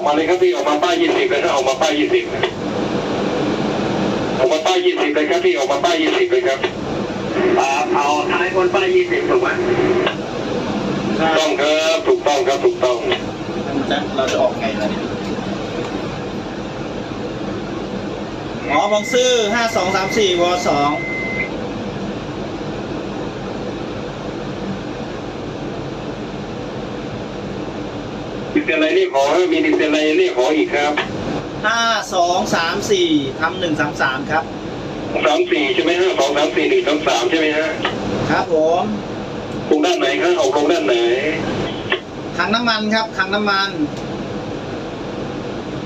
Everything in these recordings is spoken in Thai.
ออกมาเลยครับพี่ออกมาป้ายยี่สิบเลยครับออกมาป้ายยี่สิบออกมาป้ายยี่สิบเลยครับพี่ออกมาป้ายยี่สิบเลยครับอ่าเอาท้ายคนป้ายยี่สิบถูกไหมถูกต้องครับถูกต้องครับถูกต้องจะเราจะออกไงล่ะเนี่ยหมอบางซื่อห้าสองสามสี่วสอง ดิเซลไลนี่ขอให้มีดิเซลไลนี่ขออีกครับห้าสองสามสี่ทำหนึ่งสามสามครับสามสี่ใช่ไหมฮะสองสามสี่หนึ่งสามสามใช่ไหมฮะครับผมลงด้านไหนครับเอาลงด้านไหนถังน้ำมันครับถังน้ำมัน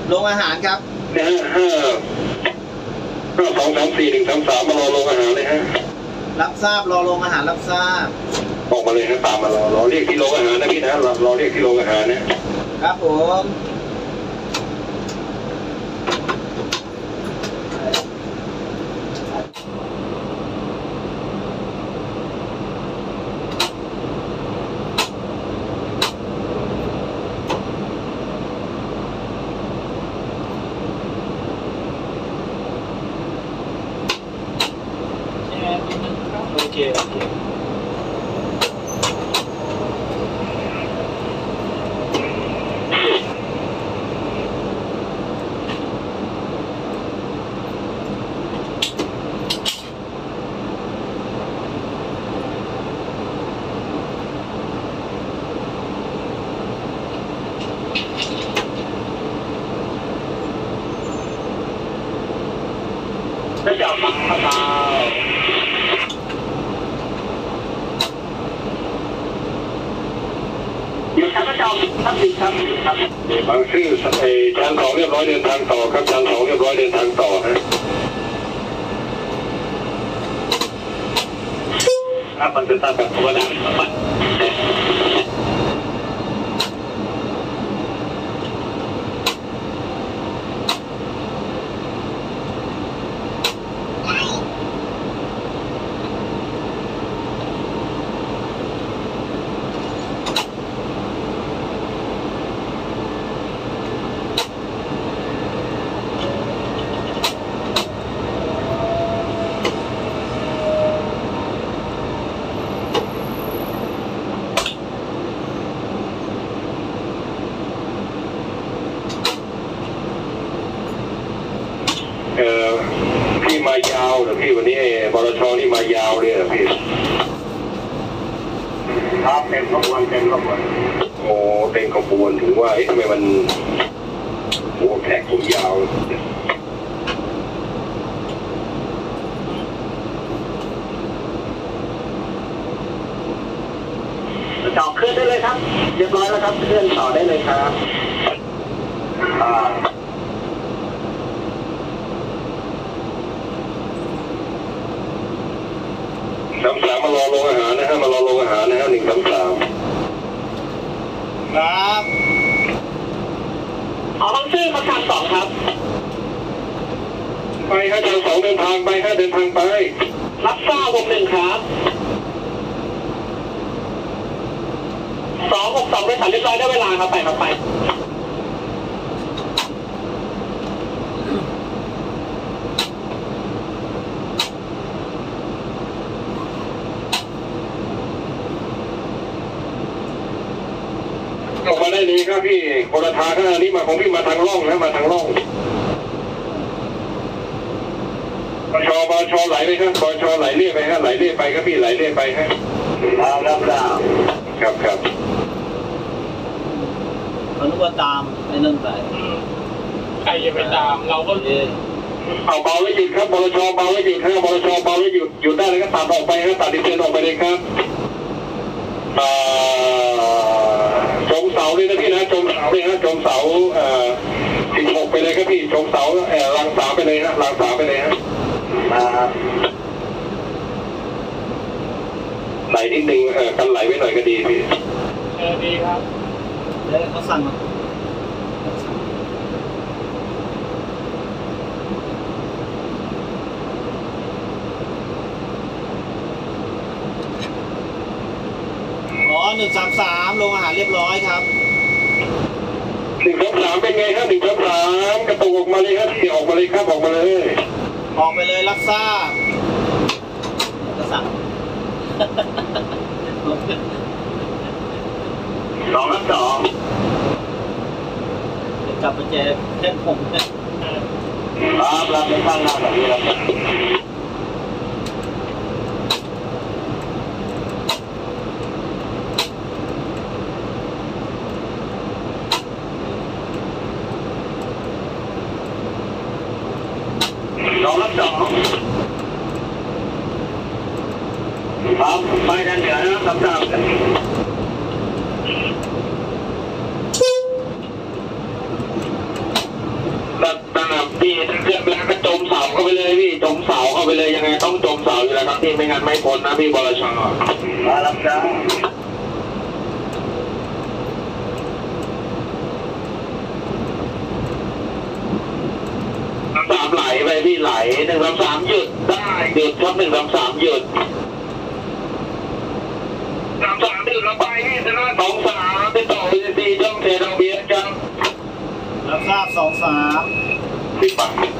โรงอาหารครับนะฮะห้าห้าสองสามสี่หนึ่งสามสามมารอลงอาหารเลยฮะรับทราบรอโรงอาหารรับทราบออกมาเลยฮะตามมารอรอเรียกที่โรงอาหารนะพี่นะรอรอเรียกที่โรงอาหารนะ ค จะจับฟังครับเราอยู่ชั้นประจำครับอยู่ครับอยู่ครับบางซื่อเออชั้นสองเรียบร้อยเดินทางต่อครับชั้นสองเรียบร้อยเดินทางต่อฮะครับมันเป็นตามแบบธรรมดาครับ เออพี่ มายาวเหรอพี่วันนี้บรชนี่มายาวเลยเหรอพี่ครับเต็มขบวนเต็มขบวนโอ้เต็มขบวนถึงว่าเอ๊ะทำไมมันโอ้แท็กผมยาวจอดเคลื่อนได้เลยครับ เรียบร้อยแล้วครับเคลื่อนต่อได้เลยครับอ่า สามสามมารอลงอาหารนะฮะมารอลงอาหารนะฮะหนึ่งสามสาม ครับเอาบางชื่อมาทางสองครับ ไปฮะชั้นสองเดินทางไปฮะเดินทางไป รับทราบวงหนึ่งครับสองหกสองไปสามเรียบร้อยได้เวลาครับไปครับไป มาได้เลยครับพี่คนละทางนะอันนี้มาของพี่มาทางร่องนะมาทางร่องบชบชไหลไปครับบชไหลเรื่อยไปฮะไหลเรื่อยไปครับพี่ไหลเรื่อยไปฮะครับรับทราบครับครับเขานึกว่าตามไอ้นั่นไปใครจะไปตาม เราก็เอ๊ะเอาเบาแล้วหยุดครับบชเบาแล้วหยุดฮะบชเบาแล้วหยุดหยุดได้เลยก็ตัดออกไปฮะตัดดิเซนออกไปเลยครับอ่าจง เสาเลยนะพี่นะจงเสาเลยนะจงเสาเอ่อสิบหกไปเลยครับพี่จงเสาเอ่อรังสามไปเลยฮะรังสามไปเลยฮะมาไหลนิดนึงเออกันไหลไว้หน่อยก็ดีพี่เออดีครับเดี๋ยวเขาสั่งมา หนึ่งสามสามโรงอาหารเรียบร้อยครับหนึ่งสองสามเป็นไงครับหนึ่งสองสามกระตุกออกมาเลยครับที่ออกมาเลยครับออกมาเลย ออกไปเลยรับทราบกระสับสองครับสองเดี๋ยวกลับไปเจอเส้นผมเนี่ยครับรับเป็นข้างหน้าแบบนี้ครับสองครับสองครับไปด้านเหนือนะครับสามสามแบบแบบพี่เครื่องแล้วก็จมเสาเข้าไปเลยพี่จมเสาเข้าไปเลยยังไงต้องจมเสาอยู่แล้วครับพี่ไม่งั้นไม่พ้นนะพี่บลชมารับจ้าสามไหลไปพี่ไหลหนึ่งสามสามหยุดได้หยุดครับหนึ่งสามสามหยุดสามสามหยุดแล้วไปนี่ ชนะสองสามติดต่อวีซีช่องเททางเบียร์จังรับทราบสองสามสิบปาก